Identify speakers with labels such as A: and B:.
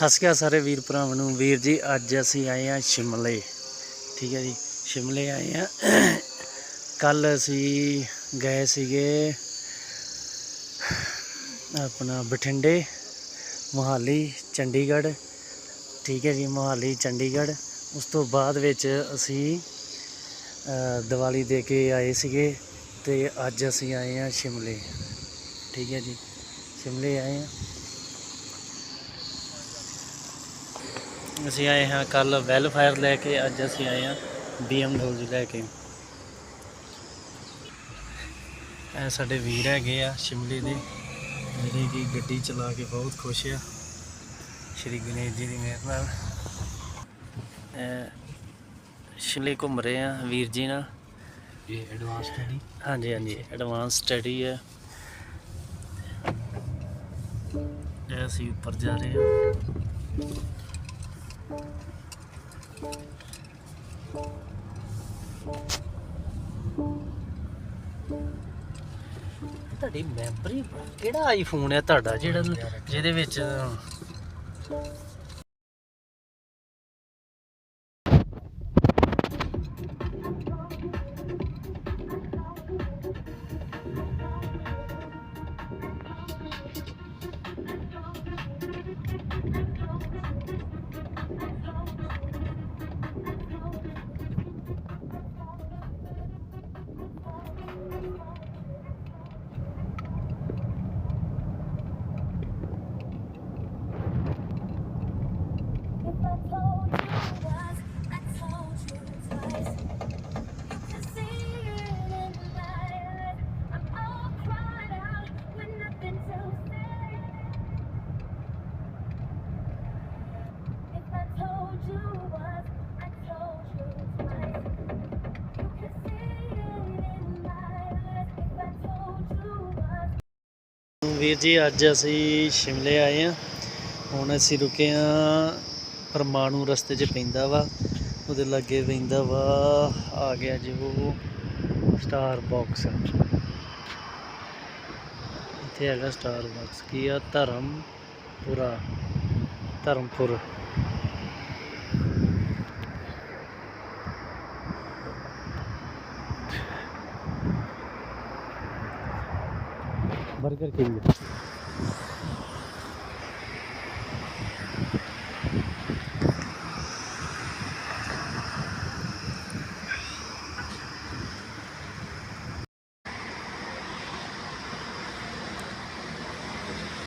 A: ਸਤਿ ਸ਼੍ਰੀ ਅਕਾਲ ਸਾਰੇ ਵੀਰ ਭਰਾਵਾਂ ਨੂੰ। ਵੀਰ ਜੀ, ਅੱਜ ਅਸੀਂ ਆਏ ਆ ਸ਼ਿਮਲੇ। ਠੀਕ ਹੈ ਜੀ, ਸ਼ਿਮਲੇ ਆਏ ਆ ਕੱਲ ਅਸੀਂ ਗਏ ਸੀਗੇ ਆਪਣਾ ਬਠਿੰਡੇ, ਮੋਹਾਲੀ, ਚੰਡੀਗੜ੍ਹ। ਠੀਕ ਹੈ ਜੀ, ਮੋਹਾਲੀ, ਚੰਡੀਗੜ੍ਹ। ਉਸ ਤੋਂ ਬਾਅਦ ਵਿੱਚ ਅਸੀਂ ਦੀਵਾਲੀ ਦੇ ਕੇ ਆਏ ਸੀਗੇ ਤੇ ਅੱਜ ਅਸੀਂ ਆਏ ਆ ਸ਼ਿਮਲੇ। ਠੀਕ ਹੈ ਜੀ, ਸ਼ਿਮਲੇ ਆਏ ਆ ਅਸੀਂ ਆਏ ਹਾਂ ਕੱਲ ਵੈਲਫਾਇਰ ਲੈ ਕੇ ਅੱਜ ਅਸੀਂ ਆਏ ਹਾਂ BMW ਲੈ ਕੇ। ਇਹ ਸਾਡੇ ਵੀਰ ਹੈਗੇ ਆ ਸ਼ਿਮਲੇ ਦੇ। ਜਿਹੜੇ ਕਿ ਗੱਡੀ ਚਲਾ ਕੇ ਬਹੁਤ ਖੁਸ਼ ਆ। ਸ਼੍ਰੀ ਗਣੇਸ਼ ਜੀ ਦੀ ਮਿਹਰ ਨਾਲ। ਸ਼ਿਮਲੇ ਘੁੰਮ ਰਹੇ ਆ ਵੀਰ ਜੀ ਨਾਲ।
B: ਇਹ ਐਡਵਾਂਸ ਸਟੱਡੀ
A: ਹਾਂਜੀ ਹਾਂਜੀ ਐਡਵਾਂਸ ਸਟੱਡੀ ਹੈ ਅਸੀਂ ਉੱਪਰ ਜਾ ਰਹੇ ਹਾਂ ਤੁਹਾਡੀ ਮੈਮਰੀ ਕਿਹੜਾ ਆਈਫੋਨ ਹੈ ਤੁਹਾਡਾ ਜਿਹੜਾ ਜਿਹਦੇ ਵਿੱਚ ਵੀਰ ਜੀ ਅੱਜ ਅਸੀਂ ਸ਼ਿਮਲੇ ਆਏ ਆ ਹੁਣ ਅਸੀਂ ਰੁਕੇ ਆ ਪਰਮਾਣੂ ਰਸਤੇ 'ਚ ਪੈਂਦਾ ਵਾ, ਉਹਦੇ ਲਾਗੇ ਪੈਂਦਾ ਵਾ, ਆ ਗਿਆ ਜੋ ਸਟਾਰ ਬਾਕਸ ਇੱਥੇ ਹੈਗਾ ਸਟਾਰ ਬਾਕਸ ਕੀ ਆ? ਧਰਮਪੁਰਾ, ਧਰਮਪੁਰ। 버ਗਰ ਕਿੰਗ